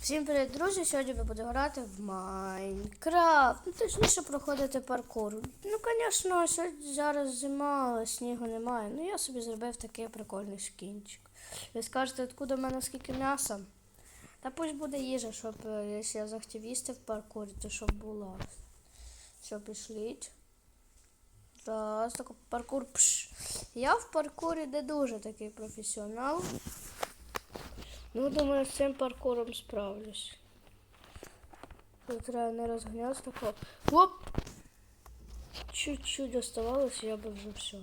Всім привіт, друзі! Сьогодні ми будемо грати в Майнкрафт. Ну, точніше проходити паркур. Ну, звісно, зараз зима, але снігу немає. Ну, я собі зробив такий прикольний шкінчик. Ви скажете, откуда в мене скільки м'яса? Та пусть буде їжа, щоб е, якщо я захотів їсти в паркурі, то щоб було. Все, пішліть. Раз, так, паркур. Пш. Я в паркурі не дуже такий професіонал. Ну, думаю, з цим паркуром справлюсь. Тут треба не розганятися такого. Оп! Чуть-чуть оставалось, я би вже все.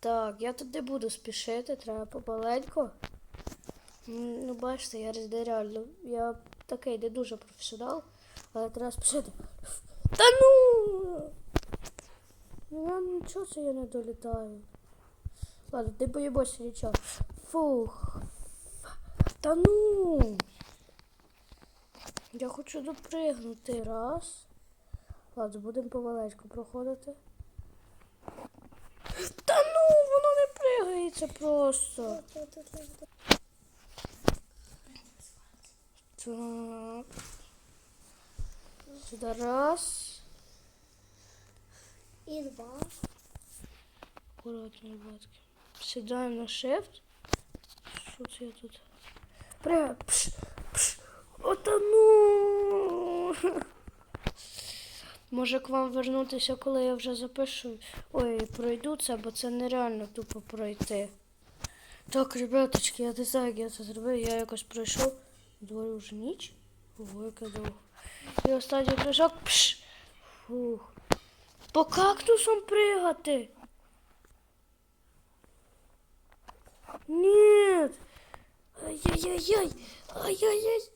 Так, я тут не буду спішити, треба помаленько. Ну, бачите, я реально. Я такий не дуже професіонал, але треба спішити. Та ну! Ну, я нічого це я не долітаю. Ладно, не боїмося нічого. Фух. Та ну. Я хочу допригнути. Раз. Ладно, будемо помаленьку проходити. Та ну, воно не пригається просто. Так. Сюди раз. І два. Аккуратно, ребятки. Сідаємо на shift. Що це я тут? Прям. Пш, пш. Ота ну. Може к вам вернутися, коли я вже запишу. Ой, пройду це, бо це нереально тупо пройти. Так, ребяточки, я не знаю, як я це зробив. Я якось пройшов. Дворі вже ніч. Довго. І останній прыжок. Пш. Фух. По кактусам пригати. Нет! Ай-яй-яй-яй! Ай-яй-яй!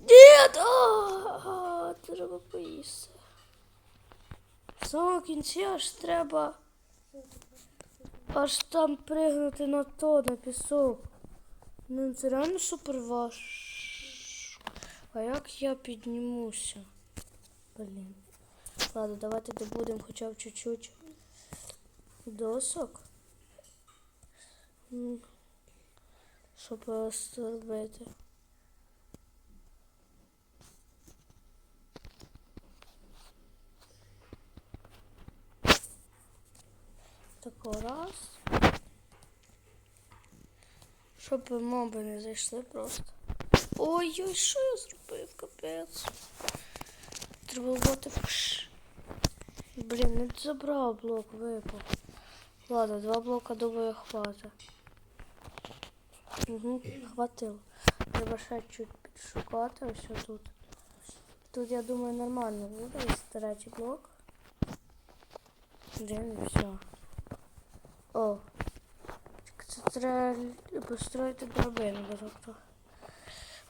Нет! А, треба поїсти. В кінці аж треба аж там пригнути на то, на пісок. Ну це реально супер важ. А як я піднімуся? Блін. Ладно, давайте добудемо хоча б чуть-чуть досок. Щоб е, зробити. Тако раз. Щоб моби не зайшли просто. Ой-ой, що я зробив, капець. Треба бути вш. Блін, не забрав блок, випав. Ладно, два блока думаю хватить. Угу, хватило. Треба ще чуть підшукати ось тут. Тут, я думаю, нормально буде. Ось третій блок. Блін, і все. О. Це треба построїти драбину директор.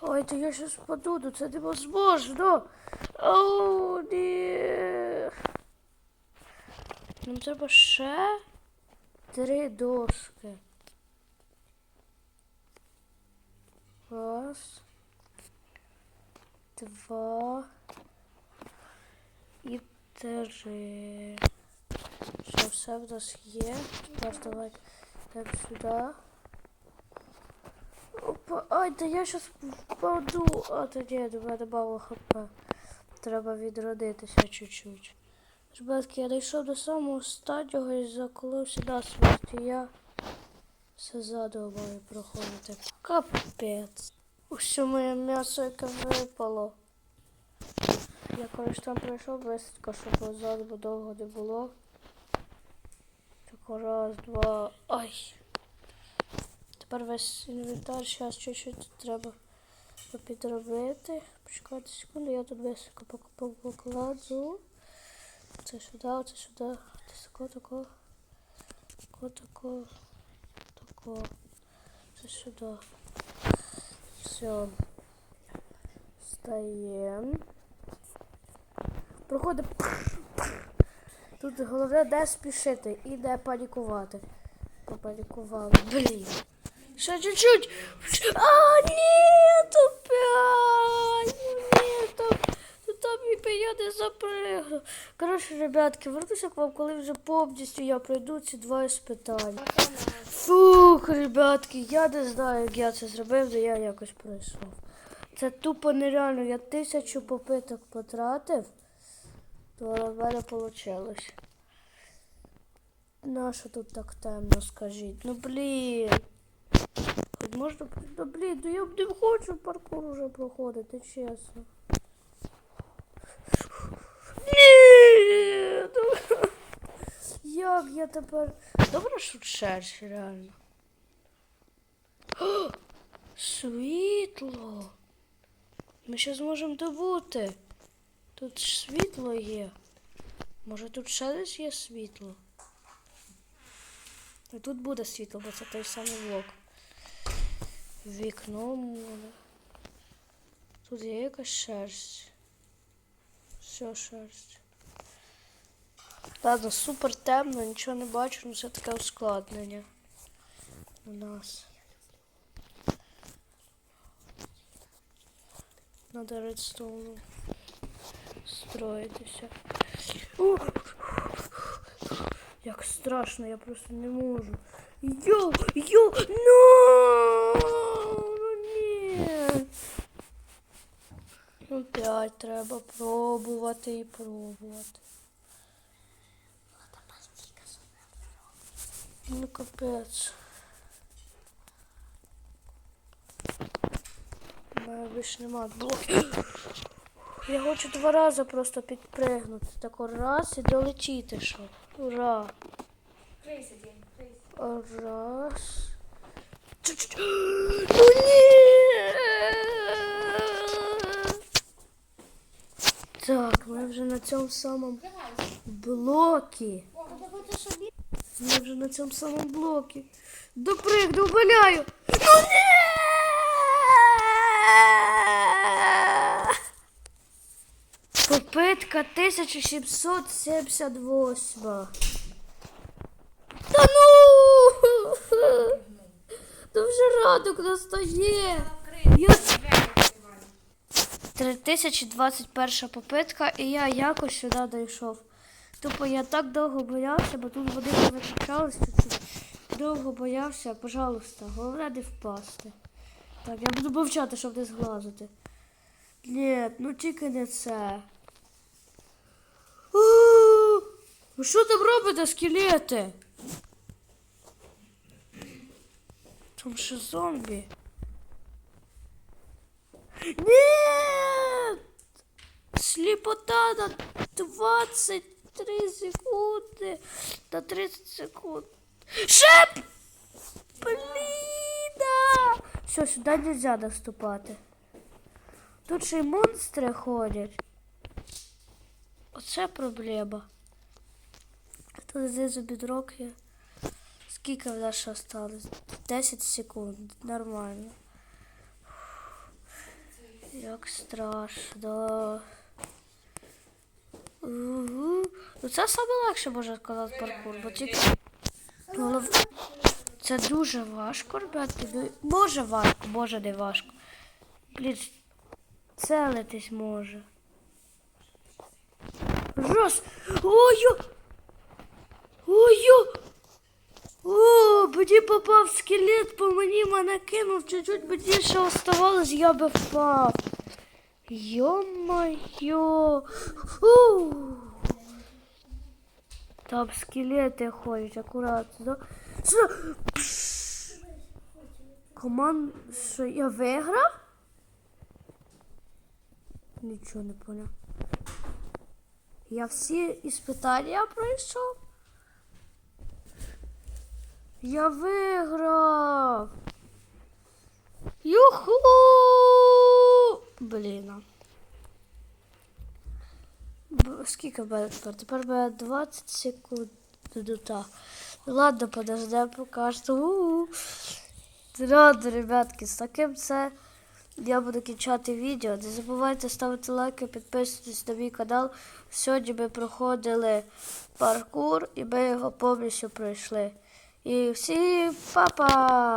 Ой, то я щас впаду, ну це невозможно. О, ні. Нам треба ще три дошки. Раз. Два. І три. Що все в нас є. Тепер давай так сюди. Опа, ай, да я щас впаду. А то ні, до мене мало хп. Треба відродитися чуть-чуть. Ребятки, я дійшов до самого останнього і заколився на смерті. Я все задом проходити. Капець. Усе моє м'ясо, яке випало. Я коротше там пройшов близько, щоб ззаду довго не було. Так, раз, два. Ай. Тепер весь інвентар, зараз чуть-чуть треба підробити. Почекайте секунду, я тут високо покладу. Це сюди, це сюди. Це тако, тако. Тако, тако. Тако. Це сюди. Все. Встаємо. Проходимо. Тут головне де спішити і де панікувати. Попанікували. Блін. Ще чуть-чуть. А, ні, опять. Ні, там, там і я не запригну. Коротше, ребятки, вернуся к вам, коли вже повністю я пройду ці два іспитання. Фух. Ух, ребятки, я не знаю, як я це зробив, але я якось пройшов. Це тупо нереально. Я тисячу попиток потратив, то в мене вийшло. Нащо тут так темно, скажіть? Ну блін. Хоч можна. Ну блін, ну я б не хочу паркур уже проходити, чесно. Ні! Як я тепер. Добре, що шерсть, реально. Світло. Ми ще зможемо добути. Тут ж світло є. Може тут ще десь є світло? І тут буде світло, бо це той самий блок. Вікно може. Тут є якась шерсть. Все шерсть. Ладно, супер темно, нічого не бачу, ну це таке ускладнення у нас. Надо редстоуну строїтися. Як страшно, я просто не можу. Йоу, йоу, ну, ну ні. Опять треба пробувати і пробувати. Ну капець. Мене більше нема блоків. Я хочу два рази просто підпригнути. Тако раз і долетіти, щоб. Ура! Раз. Ну ні! Так, ми вже на цьому самому блокі. Ми вже на цьому самому блокі. Допригну, умоляю. Ну ні! Попитка 1778. Та ну! Та вже ранок настає. Я... 3021 попитка, і я якось сюди дійшов. Тупо я так довго боявся, бо тут води не виключалось. Довго боявся, пожалуйста, головне не впасти. Так, я буду мовчати, щоб не зглазити. Ні, ну тільки не це. А, Ви що там робите, скелети? Там ще зомбі. Ні! Сліпота на 23 секунди. На 30 секунд. Шеп! Бліда! Все, сюди нельзя наступати. Тут ще й монстри ходять. Оце проблема. Знизу бідрок є. Скільки в нас осталось? 10 секунд. Нормально. Як страшно. Угу. Ну це саме легше можна сказати паркур, бо тільки голов... Це дуже важко, ребятки. Ну, Може важко, може не важко. Блін, целитись може. Раз. Ой! Ой! О, мені попав скелет, по мені мене кинув, чуть-чуть ще оставалось, я би впав. Йо-моє. Там скелети ходять, акуратно. да? Команд, що я виграв? Нічого не поняв. Я всі іспитання пройшов. Я виграв. Юху! Блін. Скільки буде тепер? Тепер буде 20 секунд до та. Ладно, подождемо, покажу. У-у. Ладно, ребятки, з таким це я буду кінчати відео. Не забувайте ставити лайки, підписуватись на мій канал. Сьогодні ми проходили паркур і ми його повністю пройшли. І всі па-па!